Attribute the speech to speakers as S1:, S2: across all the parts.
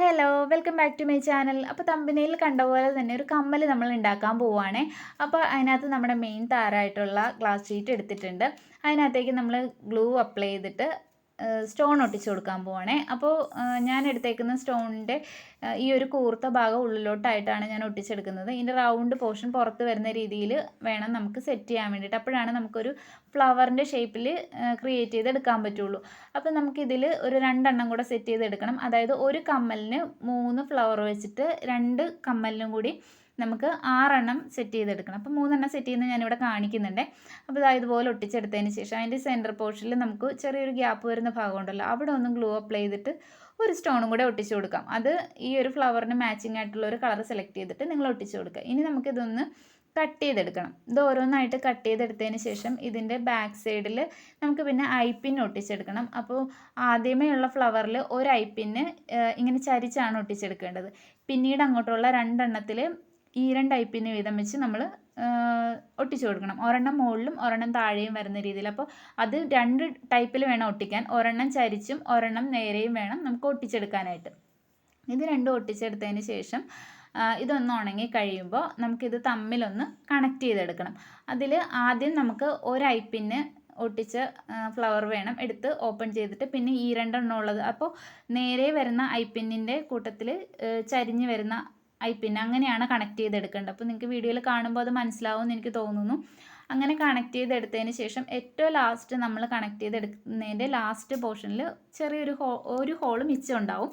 S1: Hello welcome back to my channel അപ്പോൾ തമ്പനയിൽ കണ്ട പോലെ തന്നെ ഒരു കമ്മൽ നമ്മൾ ഉണ്ടാക്കാൻ പോവുകയാണേ അപ്പോൾ അതിനകത്ത് നമ്മുടെ മെയിൻ താരമായിട്ടുള്ള ഗ്ലാസ് ഷീറ്റ് എടുത്തിട്ടുണ്ട്. അതിനകത്തേക്ക് നമ്മൾ ഗ്ലൂ അപ്ലൈ ചെയ്തിട്ട് സ്റ്റോൺ ഒട്ടിച്ചു കൊടുക്കാൻ പോവാണേ. അപ്പോൾ ഞാൻ എടുത്തേക്കുന്ന സ്റ്റോണിന്റെ ഈ ഒരു കൂർത്ത ഭാഗം ഉള്ളിലോട്ടായിട്ടാണ് ഞാൻ ഒട്ടിച്ചെടുക്കുന്നത്. ഇതിന്റെ റൗണ്ട് പോർഷൻ പുറത്ത് വരുന്ന രീതിയിൽ വേണം നമുക്ക് സെറ്റ് ചെയ്യാൻ വേണ്ടിയിട്ട്. അപ്പോഴാണ് നമുക്കൊരു ഫ്ലവറിന്റെ ഷേപ്പിൽ ക്രിയേറ്റ് ചെയ്തെടുക്കാൻ പറ്റുള്ളൂ. അപ്പോൾ നമുക്കിതിൽ ഒരു രണ്ടെണ്ണം കൂടെ സെറ്റ് ചെയ്തെടുക്കണം. അതായത് ഒരു കമ്മലിന് മൂന്ന് ഫ്ലവർ വെച്ചിട്ട് രണ്ട് കമ്മലിനും കൂടി നമുക്ക് ആറെണ്ണം സെറ്റ് ചെയ്തെടുക്കണം. അപ്പോൾ മൂന്നെണ്ണം സെറ്റ് ചെയ്യുന്നത് ഞാനിവിടെ കാണിക്കുന്നുണ്ട്. അപ്പോൾ ഇതാ ഇതുപോലെ ഒട്ടിച്ചെടുത്തതിന് ശേഷം അതിന്റെ സെന്റർ പോർഷനിൽ നമുക്ക് ചെറിയൊരു ഗ്യാപ്പ് വരുന്ന ഭാഗമുണ്ടല്ലോ. അവിടെ ഒന്ന് ഗ്ലൂ അപ്ലൈ ചെയ്തിട്ട് ഒരു സ്റ്റോണും കൂടെ ഒട്ടിച്ചു കൊടുക്കാം. അത് ഈ ഒരു ഫ്ലവറിന് മാച്ചിങ് ആയിട്ടുള്ള ഒരു കളർ സെലക്ട് ചെയ്തിട്ട് നിങ്ങൾ ഒട്ടിച്ചു കൊടുക്കുക. ഇനി നമുക്കിതൊന്ന് കട്ട് ചെയ്തെടുക്കണം. ഇത് ഓരോന്നായിട്ട് കട്ട് ചെയ്തെടുത്തതിന് ശേഷം ഇതിന്റെ ബാക്ക് സൈഡിൽ നമുക്ക് പിന്നെ ഐപ്പിൻ ഒട്ടിച്ചെടുക്കണം. അപ്പോൾ ആദ്യമേ ഉള്ള ഫ്ലവറിൽ ഒരു ഐപ്പിന് ഇങ്ങനെ ചരിച്ചാണ് ഒട്ടിച്ചെടുക്കേണ്ടത്. പിന്നീട് അങ്ങോട്ടുള്ള രണ്ടെണ്ണത്തിൽ ഈ രണ്ട് ടൈപ്പിന് വീതം വെച്ച് നമ്മൾ ഒട്ടിച്ചു കൊടുക്കണം. ഒരെണ്ണം മുകളിലും ഒരെണ്ണം താഴെയും വരുന്ന രീതിയിൽ. അപ്പോൾ അത് രണ്ട് ടൈപ്പിൽ വേണം ഒട്ടിക്കാൻ. ഒരെണ്ണം ചരിച്ചും ഒരെണ്ണം നേരെയും വേണം നമുക്ക് ഒട്ടിച്ചെടുക്കാനായിട്ട്. ഇത് രണ്ടും ഒട്ടിച്ചെടുത്തതിന് ശേഷം ഇതൊന്ന് ഉണങ്ങി കഴിയുമ്പോൾ നമുക്കിത് തമ്മിലൊന്ന് കണക്ട് ചെയ്തെടുക്കണം. അതിൽ ആദ്യം നമുക്ക് ഒരു ഐപ്പിന് ഒട്ടിച്ച ഫ്ലവർ വേണം എടുത്ത് ഓപ്പൺ ചെയ്തിട്ട് പിന്നെ ഈ രണ്ടെണ്ണം ഉള്ളത്. അപ്പോൾ നേരെ വരുന്ന ഐപ്പിന്നിന്റെ കൂട്ടത്തിൽ ചരിഞ്ഞ് വരുന്ന ഐ പിൻ അങ്ങനെയാണ് കണക്ട് ചെയ്തെടുക്കേണ്ടത്. അപ്പോൾ നിങ്ങൾക്ക് വീഡിയോയിൽ കാണുമ്പോൾ അത് മനസ്സിലാവുമെന്ന് എനിക്ക് തോന്നുന്നു. അങ്ങനെ കണക്ട് ചെയ്തെടുത്തതിന് ശേഷം ഏറ്റവും ലാസ്റ്റ് നമ്മൾ കണക്ട് ചെയ്തെടുക്കുന്നതിന്റെ ലാസ്റ്റ് പോർഷനിൽ ചെറിയൊരു ഹോ ഒരു ഹോൾ മിച്ചം ഉണ്ടാവും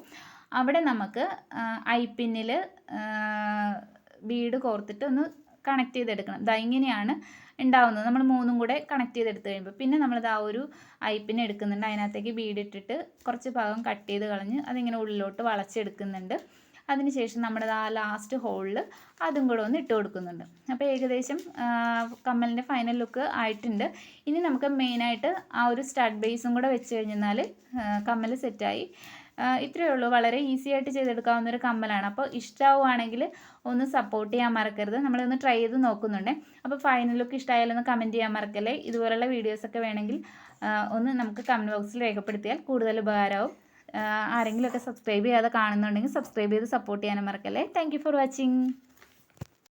S1: അവിടെ നമുക്ക് ഐ പിന്നിൽ ബീഡ് കോർത്തിട്ട് ഒന്ന് കണക്ട് ചെയ്തെടുക്കണം. ഇതാ ഇങ്ങനെയാണ് ഉണ്ടാവുന്നത്. നമ്മൾ മൂന്നും കൂടെ കണക്ട് ചെയ്തെടുത്ത് കഴിയുമ്പോൾ പിന്നെ നമ്മളിത് ആ ഒരു ഐപ്പിനെ എടുക്കുന്നുണ്ട്. അതിനകത്തേക്ക് വീടിട്ടിട്ട് കുറച്ച് ഭാഗം കട്ട് ചെയ്ത് കളഞ്ഞ് അതിങ്ങനെ ഉള്ളിലോട്ട് വളച്ചെടുക്കുന്നുണ്ട്. അതിനുശേഷം നമ്മുടെ ആ ലാസ്റ്റ് ഹോളിൽ അതും കൂടെ ഒന്ന് ഇട്ട് കൊടുക്കുന്നുണ്ട്. അപ്പോൾ ഏകദേശം കമ്മലിന്റെ ഫൈനൽ ലുക്ക് ആയിട്ടുണ്ട്. ഇനി നമുക്ക് മെയിനായിട്ട് ആ ഒരു സ്റ്റഡ് ബേസും കൂടെ വെച്ച് കഴിഞ്ഞാൽ കമ്മൽ സെറ്റായി ഇത്രയേ ഉള്ളൂ. വളരെ ഈസി ആയിട്ട് ചെയ്തെടുക്കാവുന്ന ഒരു കമ്മലാണ്. അപ്പോൾ ഇഷ്ടമാവുകയാണെങ്കിൽ ഒന്ന് സപ്പോർട്ട് ചെയ്യാൻ മറക്കരുത്. നമ്മളൊന്ന് ട്രൈ ചെയ്ത് നോക്കുന്നുണ്ട്. അപ്പോൾ ഫൈനൽ ലുക്ക് ഇഷ്ടമായാലൊന്ന് കമന്റ് ചെയ്യാൻ മറക്കല്ലേ? ഇതുപോലുള്ള വീഡിയോസൊക്കെ വേണമെങ്കിൽ ഒന്ന് നമുക്ക് കമന്റ് ബോക്സിൽ രേഖപ്പെടുത്തിയാൽ കൂടുതൽ ഉപകാരമാവും. ആരെങ്കിലുമൊക്കെ സബ്സ്ക്രൈബ് ചെയ്യാതെ കാണുന്നുണ്ടെങ്കിൽ സബ്സ്ക്രൈബ് ചെയ്ത് സപ്പോർട്ട് ചെയ്യാനും മറക്കല്ലേ. Thank for watching